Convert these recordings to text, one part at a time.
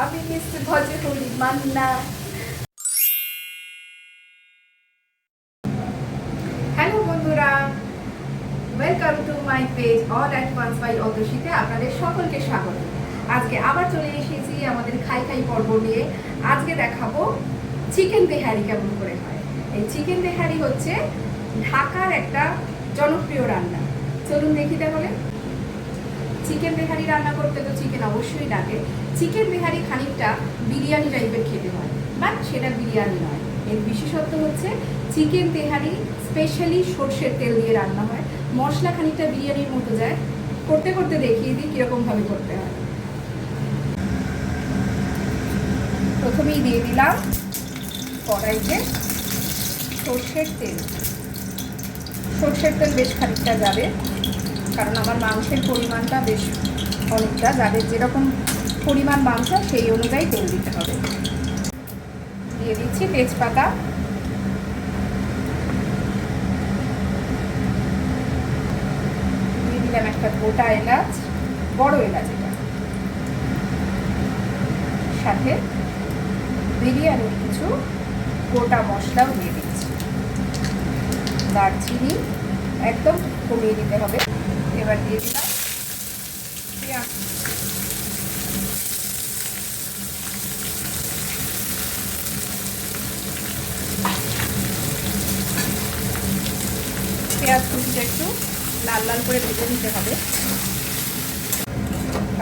আমি miss Bhajahari Manna. Hello বন্ধুরা welcome to my page all at once by অতসীতে আপনাদের সকলকে স্বাগত। আজকে আবার চলে এসেছি আমাদের খাই খাই পর্ব নিয়ে। আজকে দেখাবো চিকেন তেহারি কেমন করে হয়। এই চিকেন তেহারি হচ্ছে ঢাকার একটা জনপ্রিয় রান্না। চলুন দেখি তাহলে। চিকেন তেহারি রান্না করতে তো চিকেন অবশ্যই লাগে। চিকেন তেহারি খানিকটা বিরিয়ানি টাইপের খেতে হয় বাট সেটা বিরিয়ানি নয়। এর বিশেষত্ব হচ্ছে চিকেন তেহারি স্পেশালি সর্ষের তেল দিয়ে রান্না হয়। মশলা খানিকটা বিরিয়ানির মতো যায়। করতে করতে দেখিয়ে দিই কীরকমভাবে করতে হয়। প্রথমেই দিয়ে দিলাম কড়াইতে সর্ষের তেল। সর্ষের তেল বেশ খানিকটা যাবে। কারণ আমার মাংসের পরিমাণটা বেশ অনেকটা, যাদের যেরকম পরিমাণ মাংস, সেই অনুযায়ী তেল দিতে হবে। দিয়ে দিচ্ছি তেজপাতা। দিয়ে দিলাম একটা গোটা এলাচ, বড় এলাচ এটা। সাথে বিরিয়ানির কিছু গোটা মশলাও দিয়ে দিচ্ছি। দারচিনি একদম কমিয়ে দিতে হবে। এবার দিয়ে দিলাম। পেঁয়াজ পেঁয়াজ কুচিটা একটু লাল লাল করে ভেজে নিতে হবে।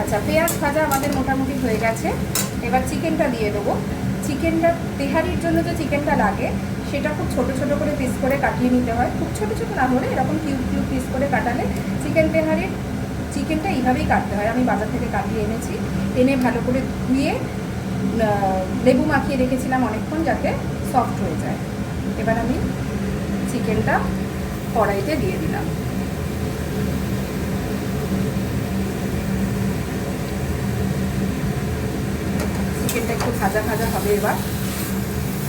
আচ্ছা পেঁয়াজ ভাজা আমাদের মোটামুটি হয়ে গেছে। এবার চিকেনটা দিয়ে দেবো। চিকেনটা তেহারির জন্য যে চিকেনটা লাগে সেটা খুব ছোট ছোট করে পিস করে কাটিয়ে নিতে হয়। খুব ছোট ছোট না হলে এরকম কিউব কিউব পিস করে কাটালে চিকেন তেহারির চিকেনটা এইভাবেই কাটতে হয়। আমি বাজার থেকে কাটিয়ে এনেছি। এনে ভালো করে ধুয়ে লেবু মাখিয়ে রেখেছিলাম অনেকক্ষণ যাতে সফট হয়ে যায়। এবার আমি চিকেনটা কড়াইতে দিয়ে দিলাম। চিকেনটা একটু ভাজা ভাজা হবে এবার।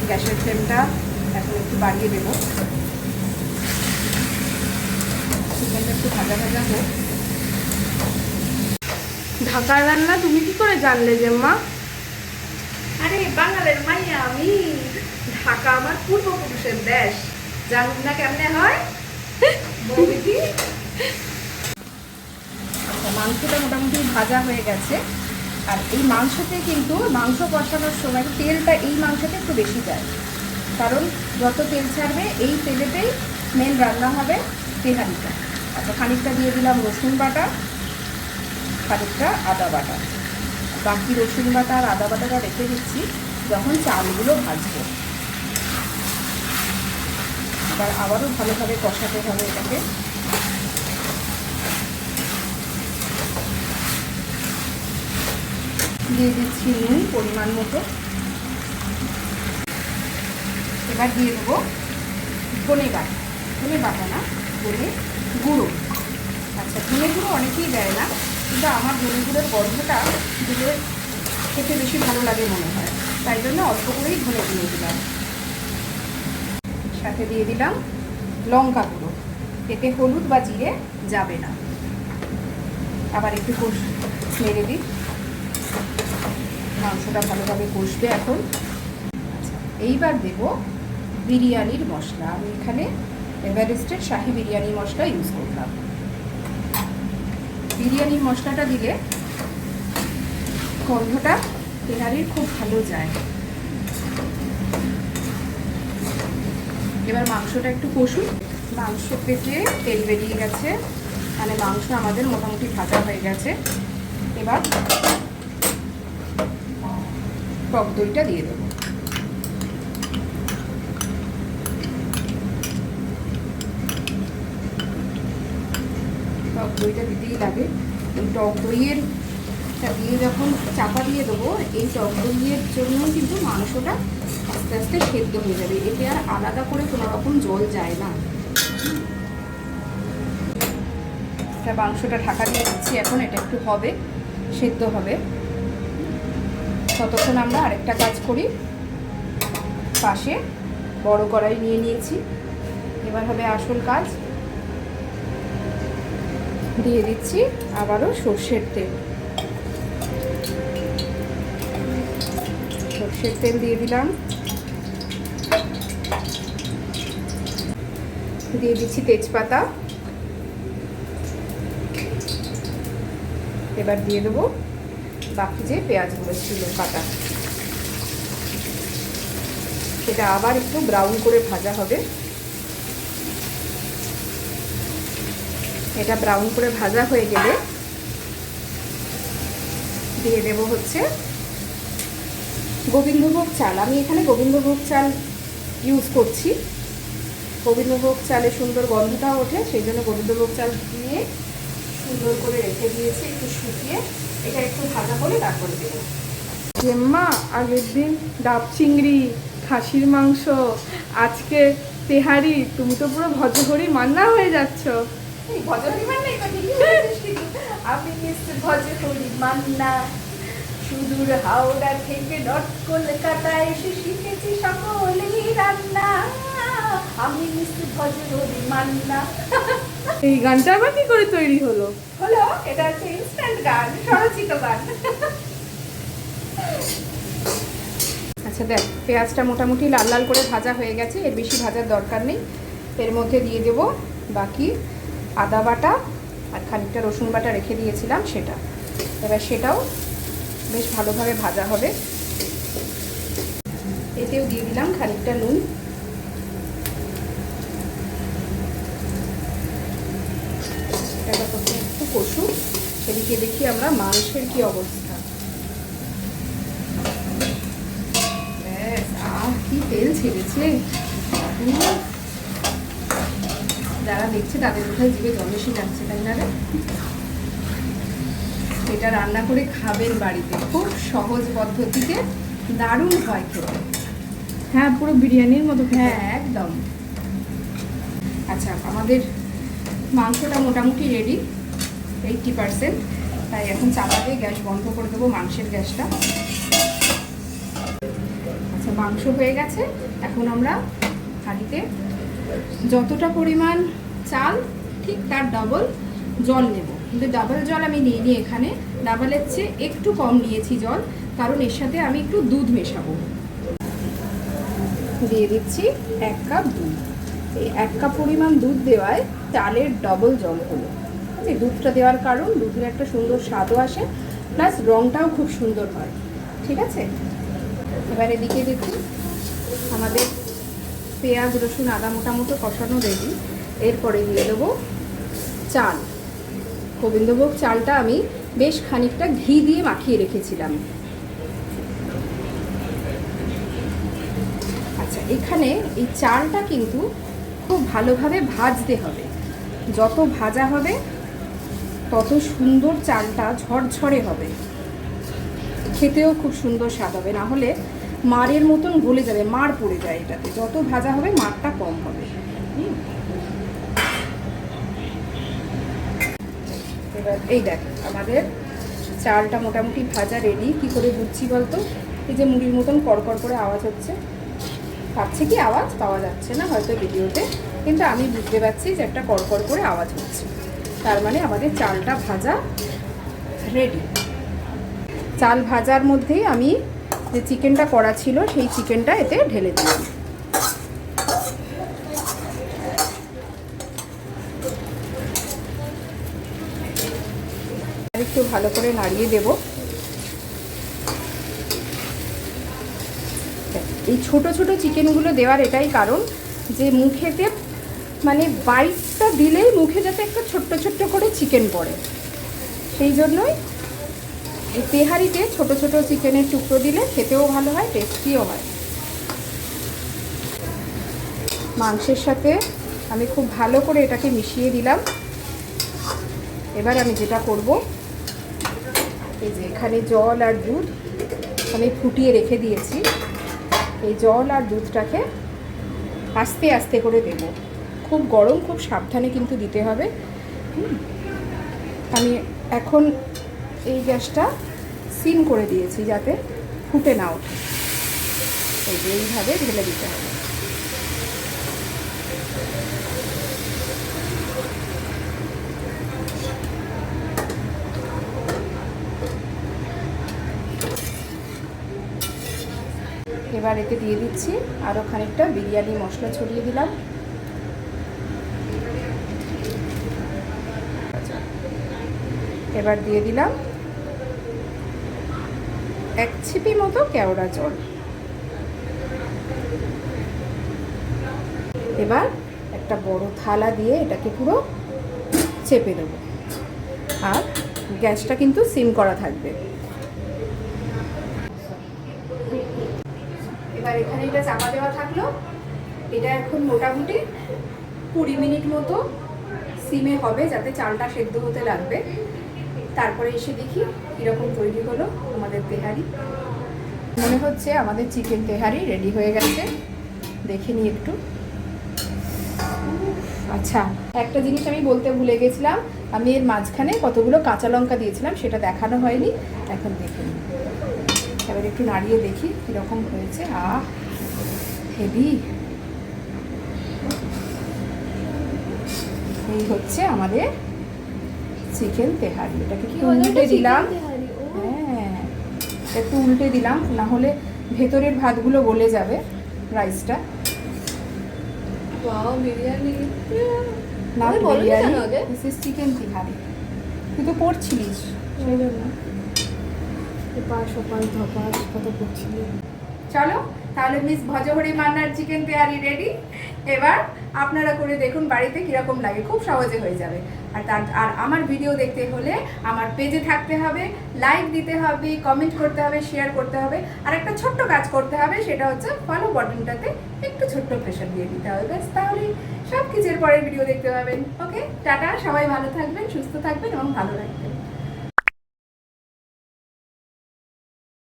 গ্যাসের ফ্লেমটা এখন একটু বাড়িয়ে দেব। চিকেনটা একটু ভাজা ভাজা হোক। ঢাকার রান্না তুমি কি করে জানলে যে মা? আরে বাঙালের মাইয়া আমি। ঢাকা আমার পূর্বপুরুষের দেশ। জানুন না কেমনে হয়। আচ্ছা মাংসটা মোটামুটি ভাজা হয়ে গেছে। আর এই মাংসতে কিন্তু মাংস কষানোর সময় তেলটা এই মাংসতে একটু বেশি যায়। কারণ যত তেল ছাড়বে, এই তেলেতেই মেন রান্না হবে তেহারিটা। আচ্ছা খানিকটা দিয়ে দিলাম রসুন বাটা, খানিকটা আদা বাটা। বাকি রসুন বাটা আর আদা বাটাটা রেখে দিচ্ছি, যখন চালগুলো ভাজবো। আবার আবারও ভালোভাবে কষাতে হবে এটাকে। দিয়ে দিচ্ছি নুন পরিমাণ মতো। এবার দিয়ে দেবো ধনে বাটা ধনে বাটা না, ধনে গুঁড়ো। আচ্ছা ধনে গুঁড়ো অনেকেই দেয় না, কিন্তু আমার ধনে গুঁড়োর গন্ধটা দিলে খেতে বেশি ভালো লাগে মনে হয়। তাই জন্য অল্প করেই ধনে গুঁড়ো দিলাম। সাথে দিয়ে দিলাম লঙ্কা গুঁড়ো। এতে হলুদ বা জিরে যাবে না। আবার একটু কষ মেরে দিই। মাংসটা ভালোভাবে কষবে এখন। আচ্ছা এইবার দেব বিরিয়ানির মশলা। আমি এখানে এভারেস্টের শাহি বিরিয়ানি মশলা ইউজ করলাম। বিরিয়ানির মশলাটা দিলে গন্ধটা তেহারির খুব ভালো যায়। এবার মাংসটা একটু কষুন। মাংস থেকে তেল বেরিয়ে গেছে। মানে মাংস আমাদের মোটামুটি ভাজা হয়ে গেছে। এবার টক দইটা দিয়ে দেবো টক দইটা দিতেই লাগে। এই টক দইয়ের দিয়ে যখন চাপা দিয়ে দেবো, এই টক দইয়ের জন্য কিন্তু মাংসটা আস্তে আস্তে সেদ্ধ হয়ে যাবে। এতে আর আলাদা করে কোনো রকম জল যায় না। এটা মাংসটা ঢাকা দিয়ে দিচ্ছি। এখন এটা একটু হবে, সেদ্ধ হবে। ততক্ষণ আমরা আরেকটা কাজ করি। পাশে বড় কড়াই নিয়ে নিয়েছি। এবার হবে আসল কাজ। দিয়ে দিচ্ছি আবারও সর্ষের তেল। সর্ষের তেল দিয়ে দিলাম। দিয়ে দিচ্ছি তেজপাতা। এবার দিয়ে দেবো বাকি যে পেঁয়াজগুলো ছিল, কাটা। সেটা আবার একটু ব্রাউন করে ভাজা হবে। এটা ব্রাউন করে ভাজা হয়ে গেলে দিয়ে দেব হচ্ছে গোবিন্দভোগ চাল। আমি এখানে গোবিন্দভোগ চাল ইউজ করছি। গোবিন্দভোগ চালে সুন্দর গন্ধটাও ওঠে, সেই জন্য গোবিন্দভোগ চাল দিয়ে সুন্দর করে রেখে দিয়েছি, একটু শুকিয়ে। এটা একটু ভাজা করে তারপরে দেবো। জেম্মা, আগের দিন ডাব চিংড়ি, খাসির মাংস, আজকে তেহারি, তুমি তো পুরো ভজহরি মান্না হয়ে যাচ্ছ। ভজহরি আমি ভজহরি মান্না। সুদূর হাওড়া থেকে এসে শিখেছি সকলেই রান্না। আমি মিস্টার ভজহরি মান্না। এই গানটা আবার কি করে তৈরি হলো? হলো এটা হচ্ছে ইনস্ট্যান্ট গান স্বরচিত গান। আচ্ছা দেখ পেঁয়াজটা মোটামুটি লাল লাল করে ভাজা হয়ে গেছে এর বেশি ভাজার দরকার নেই। এর মধ্যে দিয়ে দেব বাকি আদা বাটা আর খানিকটা রসুন বাটা রেখে দিয়েছিলাম সেটা। এবার সেটাও বেশ ভালোভাবে ভাজা হবে। এতেও দিয়ে দিলাম খানিকটা নুন। এটা একটু কষু। সেদিকে দেখি আমরা মাংসের কি অবস্থা। আহ কি তেল ছেড়েছে। দেখছে তাদের কোথায় জিভে জল এসে যাচ্ছে তাই না রে? এটা রান্না করে খাবেন বাড়িতে। খুব সহজ পদ্ধতিতে দারুণ হয় খেতে। হ্যাঁ পুরো বিরিয়ানির মতো হ্যাঁ একদম। আচ্ছা আমাদের মাংসটা মোটামুটি রেডি এইটটি পারসেন্ট তাই এখন চাপা দিয়ে গ্যাস বন্ধ করে দেবো মাংসের গ্যাসটা। আচ্ছা মাংস হয়ে গেছে। এখন আমরা হাঁড়িতে যতটা পরিমাণ চাল, ঠিক তার ডবল জল নেব। কিন্তু ডাবল জল আমি নিইনি এখানে। ডাবলের চেয়ে একটু কম নিয়েছি জল, কারণ এর সাথে আমি একটু দুধ মেশাবো। দিয়ে দিচ্ছি এক কাপ দুধ। এই এক কাপ পরিমাণ দুধ দেওয়ায় চালের ডবল জল হলো। এই দুধটা দেওয়ার কারণ, দুধের একটা সুন্দর স্বাদও আসে, প্লাস রঙটাও খুব সুন্দর হয়। ঠিক আছে? এবার এদিকে দেখি আমাদের পেঁয়াজ, রসুন, আদা মোটামুটো কষানো রেডি এরপরে দিয়ে দেবো চাল। গোবিন্দভোগ চালটা আমি বেশ খানিকটা ঘি দিয়ে মাখিয়ে রেখেছিলাম। আচ্ছা এখানে এই চালটা কিন্তু খুব ভালোভাবে ভাজতে হবে। যত ভাজা হবে, তত সুন্দর চালটা ঝরঝরে হবে। খেতেও খুব সুন্দর স্বাদ হবে। না হলে মারের মতন গলে যাবে মার পড়ে যায় এটাতে। যত ভাজা হবে মারটা কম হবে। এবার, এই দেখ, আমাদের চালটা মোটামুটি ভাজা রেডি কি করে বুঝছি বলতো? এই যে মুড়ির মতন কড়কড় করে আওয়াজ হচ্ছে। পাচ্ছে কি আওয়াজ পাওয়া যাচ্ছে না হয়তো ভিডিওতে, কিন্তু আমি বুঝতে পারছি যে একটা কড়কড় করে আওয়াজ হচ্ছে। তার মানে আমাদের চালটা ভাজা রেডি চাল ভাজার মধ্যেই আমি যে চিকেনটা করা ছিল, সেই চিকেনটা এতে ঢেলে দিলাম। ভালো করে নাড়িয়ে দেব। এই ছোট ছোট চিকেনগুলো দেওয়ার এটাই কারণ যে মুখেতে মানে বাইটটা দিলেই মুখে যাতে একটা ছোট্ট ছোট্ট করে চিকেন পড়ে। সেই জন্যই এই তেহারিতে ছোট ছোট চিকেনের টুকরো দিলে খেতেও ভালো হয়, টেস্টিও হয়। মাংসের সাথে আমি খুব ভালো করে এটাকে মিশিয়ে দিলাম। এবার আমি যেটা করব এই যে এখানে জল আর দুধ আমি ফুটিয়ে রেখে দিয়েছি। এই জল আর দুধটাকে আস্তে আস্তে করে দেব। খুব গরম, খুব সাবধানে কিন্তু দিতে হবে। আমি এখন এই গ্যাসটা সিম করে দিয়েছি যাতে ফুটে না ওঠে। এই যে এইভাবে ঢেলে দিতে হবে। এবার এতে দিয়ে দিচ্ছি আরও খানিকটা বিরিয়ানি মশলা ছড়িয়ে দিলাম। এবার দিয়ে দিলাম এক ছিপি মতো কেওড়া জল। এবার একটা বড় থালা দিয়ে এটাকে পুরো চেপে দেবো। আর গ্যাসটা কিন্তু সিম করা থাকবে। এবার এখানে এটা চাপা দেওয়া থাকল। এটা এখন মোটামুটি কুড়ি মিনিট মতো সিমে হবে যাতে চালটা সেদ্ধ হতে লাগবে। তারপরে এসে দেখি কীরকম তৈরি হলো আমাদের তেহারি। মনে হচ্ছে আমাদের চিকেন তেহারি রেডি হয়ে গেছে। দেখে নিই একটু। আচ্ছা একটা জিনিস আমি বলতে ভুলে গেছিলাম। আমি এর মাঝখানে কতগুলো কাঁচা লঙ্কা দিয়েছিলাম, সেটা দেখানো হয়নি। এখন দেখে নিই। এবার একটু নাড়িয়ে দেখি কীরকম হয়েছে। আহ হেভি। এই হচ্ছে আমাদের চিকেন তেহারি। এটাকে একটু উল্টে দিলাম। হ্যাঁ একটু উল্টে দিলাম না হলে ভেতরের ভাতগুলো গলে যাবে রাইসটা। না বিরিয়ানি চিকেন তিহারি। তুই তো পড়ছিলিস সেই জন্য। এপাশ, ওপাশ চলো, তাহলে মিস ভজহরি মান্নার চিকেন তেহারি রেডি এবার আপনারা করে দেখুন বাড়িতে কীরকম লাগে, খুব সহজে হয়ে যাবে। আর তার, আর আমার ভিডিও দেখতে হলে আমার পেজে থাকতে হবে লাইক দিতে হবে কমেন্ট করতে হবে শেয়ার করতে হবে। আর একটা ছোট্ট কাজ করতে হবে, সেটা হচ্ছে ফলো বাটনটাতে একটু ছোট্ট প্রেশার দিয়ে দিতে হবে, ব্যাস, তাহলেই সব কিছুর পরের ভিডিও দেখতে পাবেন। ওকে টাটা, সবাই ভালো থাকবেন, সুস্থ থাকবেন এবং ভালো রাখবেন